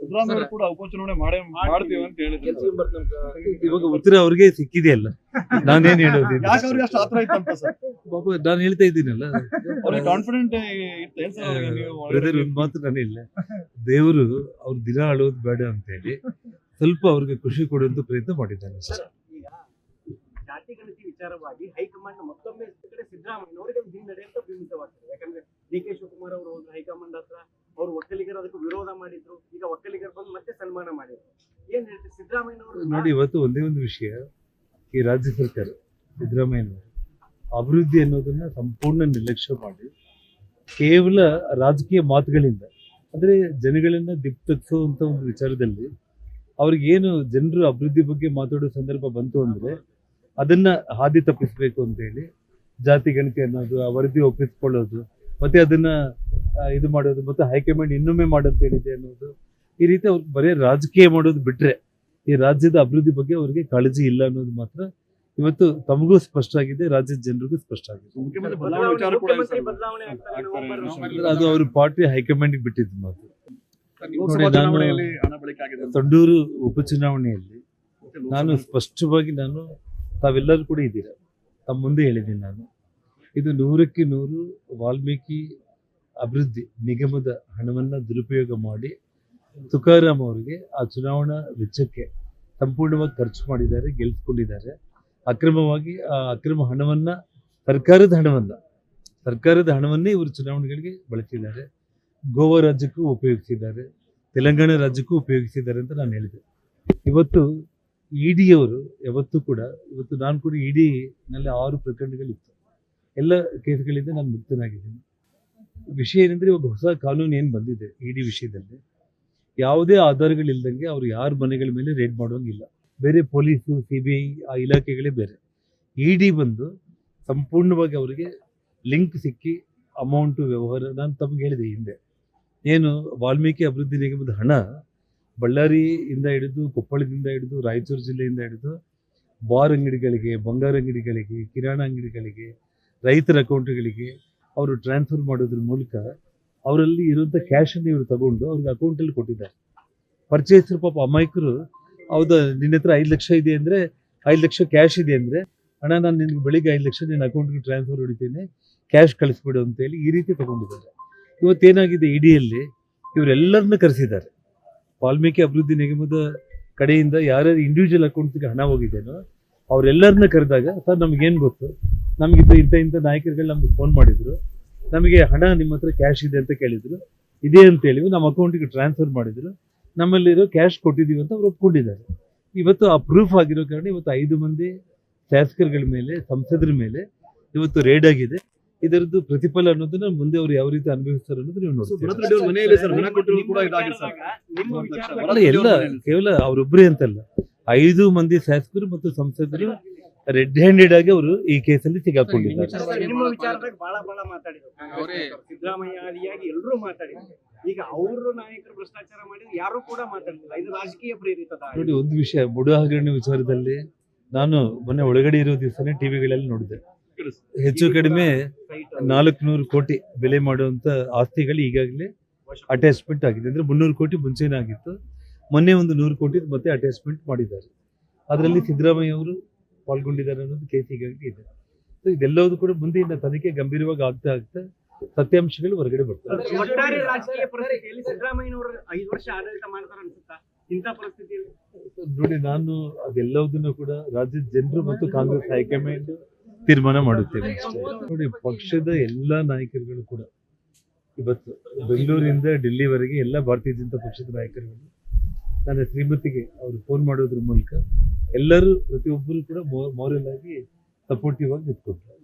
ಸಿದ್ದರಾಮಯ್ಯ ಕೂಡ ಉಪಚುನಾವಣೆ ಮಾಡೇ ಮಾಡ್ತೀವಿ ಅಂತ ಹೇಳಿದ್ರು. ಇವಾಗ ಉತ್ತರ ಅವ್ರಿಗೆ ಸಿಕ್ಕಿದೆಯಲ್ಲ ನಾನೇನ್ ಹೇಳೋದು ಯಾಕೆ ಅವ್ರಿಗೆ ಅಷ್ಟು ಆತರ ಇತ್ತಂತ ಸರ್? ಪಾಪ ನಾನು ಹೇಳ್ತಾ ಇದ್ದೀನಲ್ಲ. ಅವ್ರಿಗೆ ಕಾನ್ಫಿಡೆಂಟ್ ಇತ್ತು ಏನ್ ನೀವು ಬ್ರದರ್ ಒಂದು ಮಾತು ನಾನು ಇಲ್ಲ. ದೇವರು ಅವ್ರ ದಿನ ಅಳೋದು ಬೇಡ ಅಂತ ಹೇಳಿ ಸ್ವಲ್ಪ ಅವ್ರಿಗೆ ಖುಷಿ ಕೊಡುವಂತ ಪ್ರಯತ್ನ ಮಾಡಿದ್ದಾನೆ ಸರ್. ಈಗ ಜಾತಿ ಗಣತಿ ವಿಚಾರವಾಗಿ ಹೈಕಮಾಂಡ್ ಮತ್ತೊಮ್ಮೆ ಸಿದ್ದರಾಮಯ್ಯ ಹಿನ್ನಡೆ ಅಂತ ಬಿಂಬಿತವಾಗ್ತದೆ ಯಾಕಂದ್ರೆ ಡಿ ಕೆ ಶಿವಕುಮಾರ್ ಅವರು ಹೋದ್ರು ಹೈಕಮಾಂಡ್ ಹತ್ರ ಅವರು ಒಕ್ಕಲಿಗರು ಅದಕ್ಕೆ ವಿರೋಧ ಮಾಡಿದ್ರು ಈಗ ಒಕ್ಕಲಿಗರು ಬಂದು ಮತ್ತೆ ಸನ್ಮಾನ ಮಾಡಿದ್ರು ಏನ್ ಹೇಳ್ತೀವಿ ಸಿದ್ದರಾಮಯ್ಯನವರು ನೋಡಿ ಇವತ್ತು ಒಂದೇ ಒಂದು ವಿಷಯ ಈ ರಾಜ್ಯ ಸರ್ಕಾರ, ಸಿದ್ದರಾಮಯ್ಯನವರು. ಅಭಿವೃದ್ಧಿ ಅನ್ನೋದನ್ನ ಸಂಪೂರ್ಣ ನಿರ್ಲಕ್ಷ್ಯ ಮಾಡಿ, ಕೇವಲ ರಾಜಕೀಯ ಮಾತುಗಳಿಂದ, ಅಂದ್ರೆ ಜನಗಳನ್ನ ದಿಕ್ತಗಿಸುವಂತ ಒಂದು ವಿಚಾರದಲ್ಲಿ ಅವ್ರಿಗೆ ಏನು ಜನರು ಅಭಿವೃದ್ಧಿ ಬಗ್ಗೆ ಮಾತಾಡೋ ಸಂದರ್ಭ ಬಂತು ಅಂದ್ರೆ ಅದನ್ನ ಹಾದಿ ತಪ್ಪಿಸ್ಬೇಕು ಅಂತ ಹೇಳಿ ಜಾತಿ ಗಣತಿ ಅನ್ನೋದು, ಆ ವರದಿ ಒಪ್ಪಿಸ್ಕೊಳ್ಳೋದು, ಮತ್ತೆ ಅದನ್ನ ಇದು ಮಾಡೋದು, ಮತ್ತೆ ಹೈಕಮಾಂಡ್ ಇನ್ನೊಮ್ಮೆ ಮಾಡೋದು ಹೇಳಿದೆ ಅನ್ನೋದು ಈ ರೀತಿ ಅವ್ರು ಬರೀ ರಾಜಕೀಯ ಮಾಡೋದು ಬಿಟ್ರೆ ಈ ರಾಜ್ಯದ ಅಭಿವೃದ್ಧಿ ಬಗ್ಗೆ ಅವರಿಗೆ ಕಾಳಜಿ ಇಲ್ಲ ಅನ್ನೋದು ಮಾತ್ರ ಇವತ್ತು ತಮಗೂ ಸ್ಪಷ್ಟ ಆಗಿದೆ ರಾಜ್ಯದ ಜನರಿಗೂ ಸ್ಪಷ್ಟ ಆಗಿದೆ. ಅದು ಅವ್ರ ಪಾರ್ಟಿ ಹೈಕಮಾಂಡ್ ಬಿಟ್ಟಿದ್ದು ಮಾತು. ತಂಡೂರು ಉಪಚುನಾವಣೆಯಲ್ಲಿ ನಾನು ಸ್ಪಷ್ಟವಾಗಿ ನಾನು ತಾವೆಲ್ಲರೂ ಕೂಡ ಇದ್ದೀರಾ? ತಮ್ಮ ಮುಂದೆ ಹೇಳಿದ್ದೀನಿ ನಾನು. ಇದು ನೂರಕ್ಕೆ ನೂರು ವಾಲ್ಮೀಕಿ ಅಭಿವೃದ್ಧಿ ನಿಗಮದ ಹಣವನ್ನ ದುರುಪಯೋಗ ಮಾಡಿ ತುಕಾರಾಮ್ ಅವರಿಗೆ ಆ ಚುನಾವಣಾ ವೆಚ್ಚಕ್ಕೆ ಸಂಪೂರ್ಣವಾಗಿ ಖರ್ಚು ಮಾಡಿದ್ದಾರೆ, ಗೆಲ್ಸ್ಕೊಂಡಿದ್ದಾರೆ. ಅಕ್ರಮವಾಗಿ, ಆ ಅಕ್ರಮ ಹಣವನ್ನ, ಸರ್ಕಾರದ ಹಣವನ್ನ, ಸರ್ಕಾರದ ಹಣವನ್ನೇ ಇವರು ಚುನಾವಣೆಗಳಿಗೆ ಬಳಸಿದ್ದಾರೆ. ಗೋವಾ ರಾಜ್ಯಕ್ಕೂ ಉಪಯೋಗಿಸಿದ್ದಾರೆ, ತೆಲಂಗಾಣ ರಾಜ್ಯಕ್ಕೂ ಉಪಯೋಗಿಸಿದ್ದಾರೆ ಅಂತ ನಾನು ಹೇಳಿದೆ. ಇವತ್ತು ಇ ಅವರು ಯಾವತ್ತೂ ಕೂಡ, ಇವತ್ತು ನಾನು ಕೂಡ ಇ ನಲ್ಲಿ ಆರು ಪ್ರಕರಣಗಳಿತ್ತು. ಎಲ್ಲ ಕೇಸ್ಗಳಿಂದ ನಾನು ಮುಕ್ತನಾಗಿದ್ದೀನಿ. ವಿಷಯ ಏನಂದ್ರೆ ಇವಾಗ ಹೊಸ ಕಾನೂನು ಏನು ಬಂದಿದೆ ಇ ಡಿ ವಿಷಯದಲ್ಲಿ? ಯಾವುದೇ ಆಧಾರಗಳಿಲ್ದಂಗೆ ಅವ್ರು ಯಾರ ಮನೆಗಳ ಮೇಲೆ ರೇಡ್ ಮಾಡೋಂಗಿಲ್ಲ ಬೇರೆ ಪೊಲೀಸು ಸಿ ಬಿ ಐ ಆ ಇಲಾಖೆಗಳೇ ಬೇರೆ. ಇ ಡಿ ಬಂದು ಸಂಪೂರ್ಣವಾಗಿ ಅವರಿಗೆ ಲಿಂಕ್ ಸಿಕ್ಕಿ ಅಮೌಂಟು, ವ್ಯವಹಾರ ನಾನು ತಮಗೆ ಹೇಳಿದೆ ಹಿಂದೆ. ಏನು ವಾಲ್ಮೀಕಿ ಅಭಿವೃದ್ಧಿ ನಿಗಮದ ಹಣ ಬಳ್ಳಾರಿಯಿಂದ ಹಿಡಿದು, ಕೊಪ್ಪಳದಿಂದ ಹಿಡಿದು, ರಾಯಚೂರು ಜಿಲ್ಲೆಯಿಂದ ಹಿಡಿದು, ಬಾರ್ ಅಂಗಡಿಗಳಿಗೆ, ಬಂಗಾರ ಅಂಗಡಿಗಳಿಗೆ, ಕಿರಾಣ ಅಂಗಡಿಗಳಿಗೆ, ರೈತರ ಅಕೌಂಟ್ಗಳಿಗೆ ಅವರು ಟ್ರಾನ್ಸ್ಫರ್ ಮಾಡೋದ್ರ ಮೂಲಕ ಅವರಲ್ಲಿ ಇರುವಂಥ ಕ್ಯಾಶನ್ನು ಇವರು ತಗೊಂಡು ಅವ್ರಿಗೆ ಅಕೌಂಟಲ್ಲಿ ಕೊಟ್ಟಿದ್ದಾರೆ. ಪರ್ಚೇಸರು ಪಾಪ ಅಮಾಯಕರು, ಹೌದಾ, ನಿನ್ನ ಹತ್ರ ಐದು ಲಕ್ಷ ಇದೆ ಅಂದರೆ, ಐದು ಲಕ್ಷ ಕ್ಯಾಶ್ ಇದೆ ಅಂದರೆ ಹಣ ನಾನು ನಿನಗೆ ಬೆಳಿಗ್ಗೆ ಐದು ಲಕ್ಷ ನಿನ್ನ ಅಕೌಂಟ್ಗೆ ಟ್ರಾನ್ಸ್ಫರ್ ಹೊಡಿತೇನೆ ಕ್ಯಾಶ್ ಕಳಿಸ್ಬಿಡು ಅಂತೇಳಿ ಈ ರೀತಿ ತಗೊಂಡಿದ್ದಾರೆ. ಇವತ್ತೇನಾಗಿದೆ ಇಡಿಯಲ್ಲಿ, ಇವರೆಲ್ಲರನ್ನ ಕರೆಸಿದ್ದಾರೆ. ವಾಲ್ಮೀಕಿ ಅಭಿವೃದ್ಧಿ ನಿಗಮದ ಕಡೆಯಿಂದ ಯಾರ್ಯಾರು ಇಂಡಿವಿಜುವಲ್ ಅಕೌಂಟ್ಗೆ ಹಣ ಹೋಗಿದ್ದೇನೋ ಅವರೆಲ್ಲರನ್ನ ಕರೆದಾಗ, ಸರ್, ನಮಗೇನು ಗೊತ್ತು? ನಮಗಿದ್ದ ಇಂಥ ಇಂಥ ನಾಯಕರುಗಳು ನಮ್ಗೆ ಫೋನ್ ಮಾಡಿದ್ರು. ನಮಗೆ ಹಣ ನಿಮ್ಮ ಹತ್ರ ಕ್ಯಾಶ್ ಇದೆ ಅಂತ ಕೇಳಿದ್ರು. ಇದೆ ಅಂತೇಳಿ ನಮ್ಮ ಅಕೌಂಟಿಗೆ ಟ್ರಾನ್ಸ್ಫರ್ ಮಾಡಿದ್ರು. ನಮ್ಮಲ್ಲಿರೋ ಕ್ಯಾಶ್ ಕೊಟ್ಟಿದ್ದೀವಿ ಅಂತ ಅವ್ರು ಒಪ್ಕೊಂಡಿದ್ದಾರೆ. ಇವತ್ತು ಆ ಪ್ರೂಫ್ ಆಗಿರೋ ಕಾರಣ ಇವತ್ತು ಐದು ಮಂದಿ ಶಾಸಕರುಗಳ ಮೇಲೆ ಸಂಸದರ ಮೇಲೆ ಇವತ್ತು ರೇಡ್ ಆಗಿದೆ. ಇದರದ್ದು ಪ್ರತಿಫಲ ಅನ್ನೋದನ್ನ ಮುಂದೆ ಅವ್ರು ಯಾವ ರೀತಿ ಅನುಭವಿಸ್ತಾರೆ ಅನ್ನೋದು ನೀವು ನೋಡ್ತೀವಿ ನೋಡ್ತೀರಾ? ರೆಡ್ಡಿ ಅವ್ರ ಸರ್ ಹಣ ಕೊಟ್ಟಿರೋದು ಕೂಡ ಇದಾಗಿದೆ ಸರ್. ನಿಮ್ಮ ಒಂದು ಅಲ್ಲ ಎಲ್ಲ ಕೇವಲ ಅವರೊಬ್ಬರೇ ಅಂತಲ್ಲ. ಐದು ಮಂದಿ ಶಾಸಕರು ಮತ್ತು ಸಂಸದರು ರೆಡ್ ಹ್ಯಾಂಡೆಡ್ ಆಗಿ ಅವರು ಈ ಕೇಸಲ್ಲಿ ಸಿಗಾಕೊಂಡಿದ್ದಾರೆ ನಿಮ್ಮ ವಿಚಾರದಾಗ ಬಹಳ ಬಹಳ ಮಾತಾಡಿದ್ರು. ಅವರೇ. ಸಿದ್ದರಾಮಯ್ಯ ಆದಿಯಾಗಿ ಎಲ್ಲರೂ ಮಾತಾಡಿದ್ರು. ಈಗ ಅವರು ನಾಯಕರು ಭ್ರಷ್ಟಾಚಾರ ಮಾಡಿದ್ರು ಯಾರು ಕೂಡ ಮಾತಾಡ್ತಿಲ್ಲ ಇದು ರಾಜಕೀಯ ಪ್ರೇರಿತ ನೋಡಿ ಒಂದು ವಿಷಯ ಬುಡ ಹಗರಣ ವಿಚಾರದಲ್ಲಿ ನಾನು ಮೊನ್ನೆ ಒಳಗಡೆ ಇರೋ ದಿವಸನೇ ಟಿವಿಗಳಲ್ಲಿ ನೋಡಿದೆ. ಹೆಚ್ಚು ಕಡಿಮೆ ಸೈಟ್ ನಾಲ್ಕು ನೂರು ಕೋಟಿ ಬೆಲೆ ಮಾಡುವಂತ ಆಸ್ತಿಗಳು ಈಗಾಗಲೇ ಅಟ್ಯಾಚ್ಮೆಂಟ್ ಆಗಿದೆ. ಅಂದ್ರೆ ಮುನ್ನೂರು ಕೋಟಿ ಮುಂಚೆನೇ ಆಗಿತ್ತು. ಮೊನ್ನೆ ಒಂದು ನೂರು ಕೋಟಿ ಮತ್ತೆ ಅಟ್ಯಾಚ್ಮೆಂಟ್ ಮಾಡಿದ್ದಾರೆ. ಅದರಲ್ಲಿ ಸಿದ್ದರಾಮಯ್ಯ ಅವರು ಪಾಲ್ಗೊಂಡಿದ್ದಾರೆ ಅನ್ನೋದು ಕೇಸ್ ಈಗಾಗಲೇ ಇದೆ. So ಇದೆಲ್ಲವೂ ಕೂಡ ಮುಂದಿನ ತನಿಖೆ ಗಂಭೀರವಾಗಿ ಆಗ್ತಾ ಆಗ್ತಾ ಸತ್ಯಾಂಶಗಳು ಹೊರಗಡೆ ಬರ್ತವೆ ನೋಡಿ ನಾನು ಅದೆಲ್ಲವುದನ್ನು ಕೂಡ ರಾಜ್ಯದ ಜನರು ಮತ್ತು ಕಾಂಗ್ರೆಸ್ ಹೈಕಮಾಂಡ್ ತೀರ್ಮಾನ ಮಾಡುತ್ತೇನೆ ನೋಡಿ ಪಕ್ಷದ ಎಲ್ಲಾ ನಾಯಕರುಗಳು ಕೂಡ ಇವತ್ತು ಬೆಂಗಳೂರಿಂದ ಡೆಲ್ಲಿವರೆಗೆ ಎಲ್ಲ ಭಾರತೀಯ ಜನತಾ ಪಕ್ಷದ ನಾಯಕರುಗಳು. ನನ್ನ ಶ್ರೀಮತಿಗೆ ಅವರು ಫೋನ್ ಮಾಡೋದ್ರ ಮೂಲಕ ಎಲ್ಲರೂ ಪ್ರತಿಯೊಬ್ಬರು ಕೂಡ ಮೋರಲ್ ಆಗಿ ಸಪೋರ್ಟಿವ್ ಆಗಿ ನಿಂತ್ಕೊಳ್ತಾರೆ